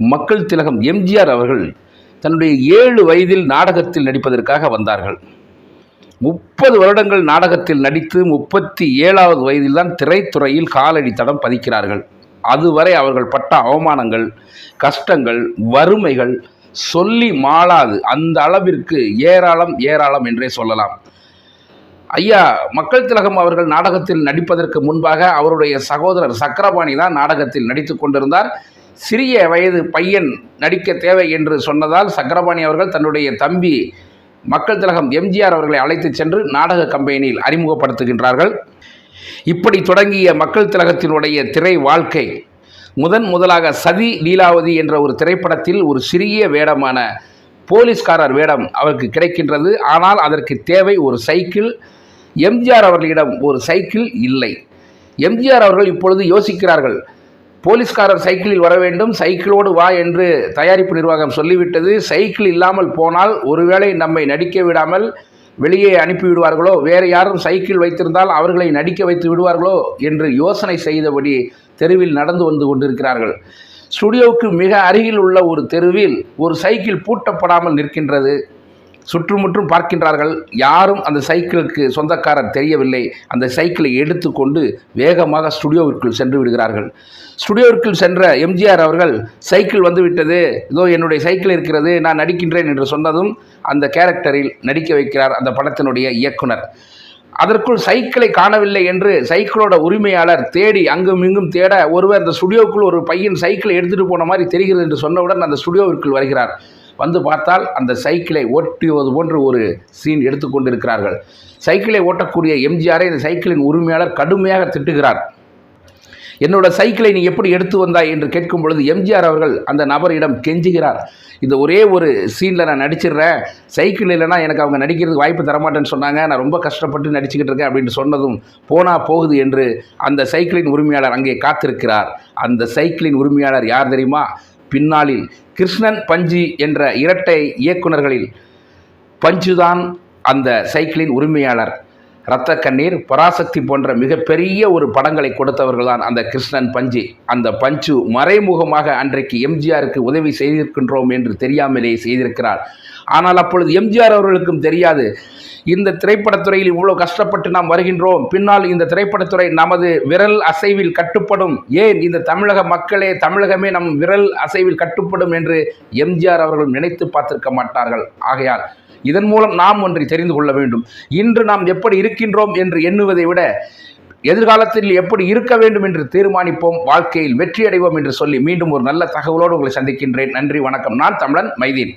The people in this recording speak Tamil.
மக்கள் திலகம் எம்ஜிஆர் அவர்கள் தன்னுடைய ஏழு வயதில் நாடகத்தில் நடிப்பதற்காக வந்தார்கள். முப்பது வருடங்கள் நாடகத்தில் நடித்து முப்பத்தி ஏழாவது வயதில்தான் திரைத்துறையில் காலடி தடம் பதிக்கிறார்கள். அதுவரை அவர்கள் பட்ட அவமானங்கள் கஷ்டங்கள் வறுமைகள் சொல்லி மாளாது. அந்த அளவிற்கு ஏராளம் ஏராளம் என்றே சொல்லலாம். ஐயா மக்கள் திலகம் அவர்கள் நாடகத்தில் நடிப்பதற்கு முன்பாக அவருடைய சகோதரர் சக்கரபாணி தான் நாடகத்தில் நடித்து கொண்டிருந்தார். சிறிய வயது பையன் நடிக்க தேவை என்று சொன்னதால் சக்கரபாணி அவர்கள் தன்னுடைய தம்பி மக்கள் திலகம் எம்ஜிஆர் அவர்களை அழைத்து சென்று நாடக கம்பெனியில் அறிமுகப்படுத்துகின்றார்கள். இப்படி தொடங்கிய மக்கள் திலகத்தினுடைய திரை வாழ்க்கை முதன் முதலாக சதி லீலாவதி என்ற ஒரு திரைப்படத்தில் ஒரு சிறிய வேடமான போலீஸ்காரர் வேடம் அவருக்கு கிடைக்கின்றது. ஆனால் அதற்கு தேவை ஒரு சைக்கிள். எம்ஜிஆர் அவர்களிடம் ஒரு சைக்கிள் இல்லை. எம்ஜிஆர் அவர்கள் இப்பொழுது யோசிக்கிறார்கள் போலீஸ்காரர் சைக்கிளில் வர வேண்டும் சைக்கிளோடு வா என்று தயாரிப்பு நிர்வாகம் சொல்லிவிட்டது. சைக்கிள் இல்லாமல் போனால் ஒருவேளை நம்மை நடிக்க விடாமல் வெளியே அனுப்பிவிடுவார்களோ வேறு யாரும் சைக்கிள் வைத்திருந்தால் அவர்களை நடிக்க வைத்து விடுவார்களோ என்று யோசனை செய்தபடி தெருவில் நடந்து வந்து கொண்டிருக்கிறார்கள். ஸ்டுடியோவுக்கு மிக அருகில் உள்ள ஒரு தெருவில் ஒரு சைக்கிள் பூட்டப்படாமல் நிற்கின்றது. சுற்றுமுற்றும் பார்க்கின்றார்கள். யாரும் அந்த சைக்கிளுக்கு சொந்தக்காரர் தெரியவில்லை. அந்த சைக்கிளை எடுத்துக்கொண்டு வேகமாக ஸ்டுடியோவிற்குள் சென்று விடுகிறார்கள். ஸ்டுடியோவிற்குள் சென்ற எம்ஜிஆர் அவர்கள் சைக்கிள் வந்துவிட்டது. இதோ என்னுடைய சைக்கிள் இருக்கிறது. நான் நடிக்கின்றேன் என்று சொன்னதும் அந்த கேரக்டரில் நடிக்க வைக்கிறார் அந்த படத்தினுடைய இயக்குனர். அதற்குள் சைக்கிளை காணவில்லை என்று சைக்கிளோட உரிமையாளர் தேடி அங்கும் இங்கும் தேட ஒருவர் அந்த ஸ்டுடியோவுக்குள் ஒரு பையன் சைக்கிளை எடுத்துகிட்டு போன மாதிரி தெரிகிறது என்று சொன்னவுடன் அந்த ஸ்டுடியோவிற்குள் வருகிறார். வந்து பார்த்தால் அந்த சைக்கிளை ஓட்டுவது போன்று ஒரு சீன் எடுத்துக்கொண்டிருக்கிறார்கள் சைக்கிளை ஓட்டக்கூடிய எம்ஜிஆரை இந்த சைக்கிளின் உரிமையாளர் கடுமையாக திட்டுகிறார். என்னோட சைக்கிளை நீ எப்படி எடுத்து வந்தாய்? என்று கேட்கும் பொழுது எம்ஜிஆர் அவர்கள் அந்த நபரிடம் கெஞ்சுகிறார். இந்த ஒரே ஒரு சீனில் நான் நடிச்சிடுறேன். சைக்கிள் இல்லைனா எனக்கு அவங்க நடிக்கிறதுக்கு வாய்ப்பு தரமாட்டேன்னு சொன்னாங்க. நான் ரொம்ப கஷ்டப்பட்டு நடிச்சுக்கிட்டு இருக்கேன் அப்படின்னு சொன்னதும் போனா போகுது என்று அந்த சைக்கிளின் உரிமையாளர் அங்கே காத்திருக்கிறார். அந்த சைக்கிளின் உரிமையாளர் யார் தெரியுமா? பின்னாளில் கிருஷ்ணன் பஞ்சு என்ற இரட்டை இயக்குனர்களில் பஞ்சுதான் அந்த சைக்கிளின் உரிமையாளர். இரத்த கண்ணீர் பராசக்தி போன்ற மிகப்பெரிய ஒரு படங்களை கொடுத்தவர்கள் தான் அந்த கிருஷ்ணன் பஞ்சு. அந்த பஞ்சு மறைமுகமாக அன்றைக்கு எம்ஜிஆருக்கு உதவி செய்திருக்கின்றோம் என்று தெரியாமலே செய்திருக்கிறார். ஆனால் அப்பொழுது எம்ஜிஆர் அவர்களுக்கும் தெரியாது. இந்த திரைப்படத்துறையில் இவ்வளோ கஷ்டப்பட்டு நாம் வருகின்றோம். பின்னால் இந்த திரைப்படத்துறை நமது விரல் அசைவில் கட்டுப்படும். ஏன் இந்த தமிழக மக்களே தமிழகமே நம் விரல் அசைவில் கட்டுப்படும் என்று எம்ஜிஆர் அவர்கள் நினைத்து பார்த்திருக்க மாட்டார்கள். ஆகையால் இதன் மூலம் நாம் ஒன்றை தெரிந்து கொள்ள வேண்டும். இன்று நாம் எப்படி இருக்கின்றோம் என்று எண்ணுவதை விட எதிர்காலத்தில் எப்படி இருக்க வேண்டும் என்று தீர்மானிப்போம் வாழ்க்கையில் வெற்றி அடைவோம் என்று சொல்லி மீண்டும் ஒரு நல்ல தகவலோடு உங்களை சந்திக்கின்றேன். நன்றி வணக்கம். நான் தமிழன் மைதீன்.